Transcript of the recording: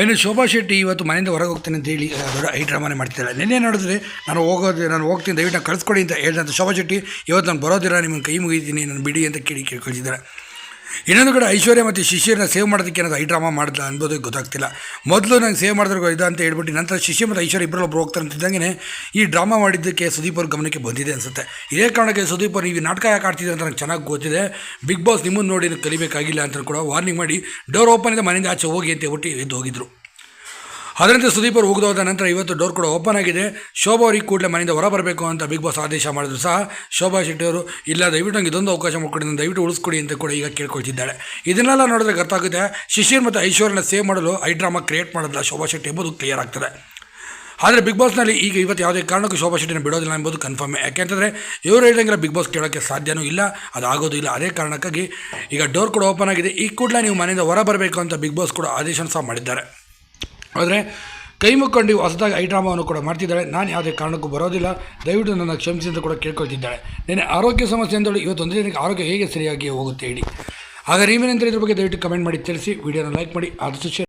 ಇನ್ನು ಶೋಭಾ ಶೆಟ್ಟಿ ಇವತ್ತು ಮನೆಯಿಂದ ಹೊರಗೆ ಹೋಗ್ತೀನಿ ಅಂತ ಹೇಳಿ ದೊಡ್ಡ ಐ ಡ್ರಾಮಾನೇ ಮಾಡ್ತಿಲ್ಲ ನಿನ್ನೆ ನೋಡಿದ್ರೆ? ನಾನು ಹೋಗೋದು, ನಾನು ಹೋಗ್ತೀನಿ, ದಯವಿಟ್ಟು ಕಳಿಸ್ಕೊಡಿ ಅಂತ ಹೇಳಿದಂಥ ಶೋಭಾ ಶೆಟ್ಟಿ, ಇವತ್ತು ನಾನು ಬರೋದಿರ ನಿಮ್ಮನ್ನು ಕೈ ಮುಗಿತೀನಿ ನಾನು ಬಿಡಿ ಅಂತ ಕೇಳಿ ಕೇಳ್ಕೊಳ್ತಿದ್ದಾರೆ. ಇನ್ನೊಂದು ಕಡೆ ಐಶ್ವರ್ಯ ಮತ್ತು ಶಿಷ್ಯರನ್ನ ಸೇವ್ ಮಾಡೋದಕ್ಕೆ ಏನಾದ್ರು ಐ ಡ್ರಾಮಾ ಮಾಡಿದ್ಲಾ ಅನ್ಬೋದು ಗೊತ್ತಾಗ್ತಿಲ್ಲ. ಮೊದಲು ನಂಗೆ ಸೇವ್ ಮಾಡಿದ್ರೆ ಇದು ಅಂತ ಹೇಳ್ಬಿಟ್ಟು ನಂತರ ಶಿಷ್ಯ ಮತ್ತು ಐಶ್ವರ್ಯ ಇಬ್ಬರಲ್ಲಿ ಒಬ್ರು ಹೋಗ್ತಾರೆ ಅಂತಿದ್ದಂಗೆ ಈ ಡ್ರಾಮಾ ಮಾಡಿದ್ದಕ್ಕೆ ಸುದೀಪ್ ಅವ್ರ ಗಮನಕ್ಕೆ ಬಂದಿದೆ ಅನಿಸುತ್ತೆ. ಇದೇ ಕಾರಣಕ್ಕೆ ಸುದೀಪ್ ಅವ್ರು ಈ ನಾಟಕ ಯಾಕೆ ಆಡ್ತಿದ್ರೆ ಅಂತ ನಂಗೆ ಚೆನ್ನಾಗಿ ಗೊತ್ತಿದೆ. ಬಿಗ್ ಬಾಸ್ ನಿಮ್ಮನ್ನು ನೋಡಿ ಕಲಿಬೇಕಾಗಿಲ್ಲ ಅಂತ ಕೂಡ ವಾರ್ನಿಂಗ್ ಮಾಡಿ ಡೋರ್ ಓಪನ್ ಇದೆ ಮನೆಯಿಂದ ಆಚೆ ಹೋಗಿ ಅಂತ ಹೇಳ್ಬಿಟ್ಟು ಎದ್ದು ಹೋಗಿದ್ರು. ಅದರಂತೆ ಸುದೀಪ್ ಅವರು ಹೋಗ್ದೋದ ನಂತರ ಇವತ್ತು ಡೋರ್ ಕೂಡ ಓಪನ್ ಆಗಿದೆ. ಶೋಭಾ ಅವರಿಗೆ ಕೂಡಲೇ ಮನೆಯಿಂದ ಹೊರ ಬರಬೇಕು ಅಂತ ಬಿಗ್ ಬಾಸ್ ಆದೇಶ ಮಾಡಿದ್ರು ಸಹ. ಶೋಭಾ ಶೆಟ್ಟಿ ಅವರು, ಇಲ್ಲ, ದಯವಿಟ್ಟು ನಂಗೆ ಇದೊಂದು ಅವಕಾಶ ಮಾಡಿಕೊಡಿ ದಯವಿಟ್ಟು ಉಳಿಸ್ಕೊಡಿ ಅಂತ ಕೂಡ ಈಗ ಕೇಳ್ಕೊಳ್ತಿದ್ದಾಳೆ. ಇದನ್ನೆಲ್ಲ ನೋಡಿದ್ರೆ ಗೊತ್ತಾಗುತ್ತೆ, ಶಿಶಿರ್ ಮತ್ತು ಐಶ್ವರ್ಯನ ಸೇವ್ ಮಾಡಲು ಐ ಡ್ರಾಮಾ ಕ್ರಿಯೇಟ್ ಮಾಡೋದಿಲ್ಲ ಶೋಭಾ ಶೆಟ್ಟಿ ಎಂಬುದು ಕ್ಲಿಯರ್ ಆಗ್ತದೆ. ಆದರೆ ಬಿಗ್ ಬಾಸ್ನಲ್ಲಿ ಈಗ ಇವತ್ತು ಯಾವುದೇ ಕಾರಣಕ್ಕೂ ಶೋಭಾ ಶೆಟ್ಟಿನ ಬಿಡೋದಿಲ್ಲ ಎಂಬುದು ಕನ್ಫರ್ಮ್ ಯಾಕೆಂತಂದರೆ ಇವರು ಹೇಳಿದಂಗೆಲ್ಲ ಬಿಗ್ ಬಾಸ್ ಕೇಳೋಕ್ಕೆ ಸಾಧ್ಯನೂ ಇಲ್ಲ, ಅದು ಆಗೋದು ಇಲ್ಲ. ಅದೇ ಕಾರಣಕ್ಕಾಗಿ ಈಗ ಡೋರ್ ಕೂಡ ಓಪನ್ ಆಗಿದೆ. ಈ ಕೂಡಲೇ ನೀವು ಮನೆಯಿಂದ ಹೊರ ಬರಬೇಕು ಅಂತ ಬಿಗ್ ಬಾಸ್ ಕೂಡ ಆದೇಶ ಸಹ ಮಾಡಿದ್ದಾರೆ. ಆದರೆ ಕೈ ಮುಕ್ಕೊಂಡು ಹೊಸದಾಗಿ ಐ ಡ್ರಾಮಾವನ್ನು ಕೂಡ ಮಾಡ್ತಿದ್ದಾಳೆ. ನಾನು ಯಾವುದೇ ಕಾರಣಕ್ಕೂ ಬರೋದಿಲ್ಲ. ದಯವಿಟ್ಟು ನನ್ನ ಕ್ಷಮಿಸಿ ಅಂತ ಕೂಡ ಕೇಳ್ಕೊಳ್ತಿದ್ದಾಳೆ. ನೆನೆ ಆರೋಗ್ಯ ಸಮಸ್ಯೆ ಅಂತೇಳಿ ಇವತ್ತು ಒಂದು ದಿನಕ್ಕೆ ಆರೋಗ್ಯ ಹೇಗೆ ಸರಿಯಾಗಿ ಹೋಗುತ್ತೆ ಹೇಳಿ. ಹಾಗಾದ್ರೆ ನೀವೇನಂತ ಇದ್ರ ಬಗ್ಗೆ ದಯವಿಟ್ಟು ಕಮೆಂಟ್ ಮಾಡಿ, ತಿಳಿಸಿ. ವಿಡಿಯೋನ ಲೈಕ್ ಮಾಡಿ. ಆದಷ್ಟು ಶೇರ್